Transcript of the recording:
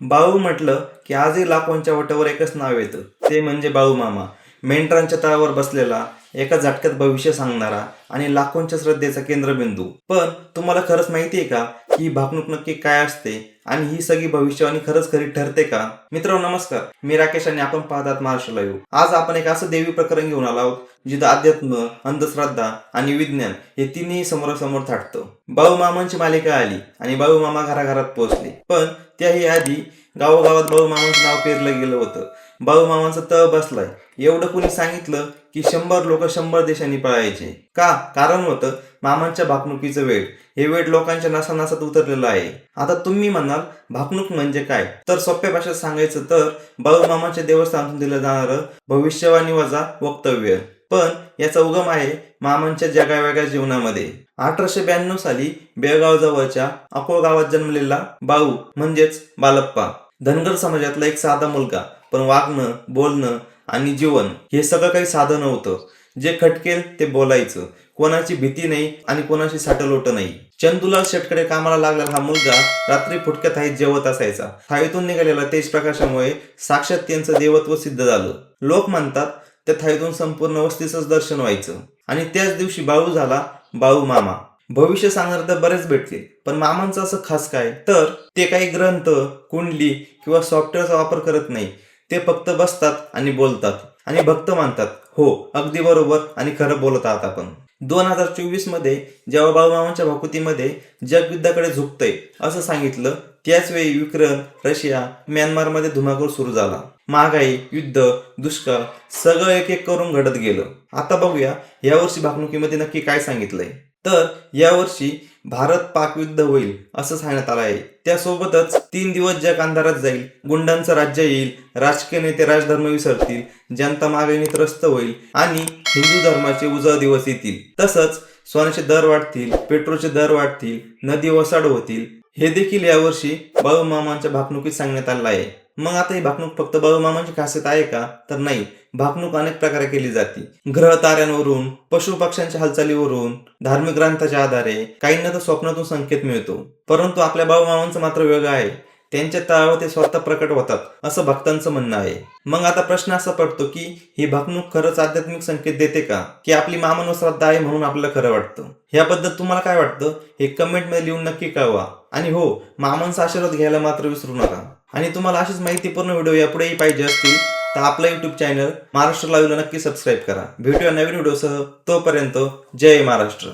बाळू म्हटलं की आजही लाखोंच्या वटावर एकच नाव येतं. ते म्हणजे बाळू मामा मेंढरांच्या तळावर बसलेला एका झटक्यात भविष्य सांगणारा आणि लाखोंच्या श्रद्धेचा केंद्रबिंदू. पण तुम्हाला खरंच माहितीये का? की ही भाकणूक नक्की काय असते आणि ही सगळी भविष्यवाणी खरंच खरी ठरते का? मित्र नमस्कार. मी राकेश आणि आपण पाहतात महाराष्ट्र लाईव्ह आज आपण एक असं देवी प्रकरण घेऊन आलो आहोत जिथं अध्यात्म अंधश्रद्धा आणि विज्ञान हे तिन्ही समोरासमोर थाटतं. बाळू मामांची मालिका आली आणि बाळू मामा घराघरात पोहोचले. पण त्याही आधी गावोगावात बाळू मामांचं नाव पेरलं गेलं होतं. बाळू मामांचा तळ बसलाय. एवढं कुणी सांगितलं की शंभर लोक शंभर देशांनी पळायचे. का? कारण होतं मामांच्या भाकणुकीचं वेळ हे वेळ लोकांच्या नसानसात उतरलेलं आहे. आता तुम्ही म्हणाल भाकणूक म्हणजे काय? तर सोप्या भाषेत सांगायचं तर बाळू मामाच्या देवस्थानातून दिलं जाणारं भविष्यवाणी वजा वक्तव्य. पण याचा उगम आहे मामांच्या जगावेगळ्या जीवनामध्ये. अठराशे ब्याण्णव साली बेळगाव जवळच्या अकोळ गावात जन्मलेला बाळू म्हणजेच बालप्पा. धनगर समाजातला एक साधा मुलगा. पण वागणं बोलणं आणि जीवन हे सगळं काही साधं नव्हतं. जे खटकेल ते बोलायचं. कोणाची भीती नाही आणि कोणाशी साठलोट नाही. चंदुलाल शेटकडे कामाला लागलेला हा मुलगा रात्री फुटक्या थाईत जेवत असायचा. थाईतून निघालेल्या तेज प्रकाशामुळे साक्षात त्यांचं देवत्व सिद्ध झालं. लोक म्हणतात त्या थाईतून संपूर्ण वस्तीचंच दर्शन व्हायचं. आणि त्याच दिवशी बाळू झाला बाळू मामा. भविष्य सांगणार तर बरेच भेटले पण मामांचं असं खास काय? तर ते काही ग्रंथ कुंडली किंवा सॉफ्टवेअरचा वापर करत नाही. ते फक्त बसतात आणि बोलतात आणि भक्त मानतात. हो अगदी बरोबर आणि खरं बोलत आहात आपण. दोन हजार चोवीसमध्ये जेव्हा बाळूमामांच्या भाकुतीमध्ये जग युद्धाकडे झुकतंय असं सांगितलं त्याच वेळी युक्रेन रशिया म्यानमारमध्ये धुमाकूळ सुरू झाला. महागाई युद्ध दुष्काळ सगळं एक एक करून घडत गेलं. आता बघूया यावर्षी भाकणुकीमध्ये नक्की काय सांगितलंय. तर यावर्षी भारत पाक युद्ध होईल असं सांगण्यात आलं आहे त्यासोबतच तीन दिवस जग अंधारात जाईल गुंडांचं राज्य येईल राजकीय नेते राजधर्म विसरतील जनता मागणी त्रस्त होईल आणि हिंदू धर्माचे उजळ दिवस येतील. तसंच सोन्याचे दर वाढतील पेट्रोलचे दर वाढतील नदी वसाड होतील. हे देखील यावर्षी बाळू मामांच्या भाकणुकीत सांगण्यात आलं आहे. मग आता ही भाकणूक फक्त बाळूमामांची खासियत आहे का? तर नाही. भाकणूक अनेक प्रकारे केली जाते. ग्रह ताऱ्यांवरून पशु पक्ष्यांच्या हालचालीवरून धार्मिक ग्रंथाच्या आधारे काहींना तर स्वप्नातून संकेत मिळतो. परंतु आपल्या बाळूमामांचं मात्र वेगळं आहे. त्यांच्या तळावर ते स्वतः प्रकट होतात असं भक्तांचं म्हणणं आहे. मग आता प्रश्न असा पडतो की ही भाकणूक खरंच आध्यात्मिक संकेत देते का? की आपली मामन श्रद्धा आहे म्हणून आपल्याला खरं वाटतं? याबद्दल तुम्हाला काय वाटतं? हे कमेंटमध्ये लिहून नक्की कळवा. आणि हो मामांचा आशीर्वाद घ्यायला मात्र विसरू नका. आणि तुम्हाला अशीच माहितीपूर्ण व्हिडिओ यापुढेही पाहिजे असतील तर आपलं युट्यूब चॅनल महाराष्ट्र लाईव्हला नक्की सबस्क्राईब करा. भेटूया नवीन व्हिडिओसह तोपर्यंत जय महाराष्ट्र.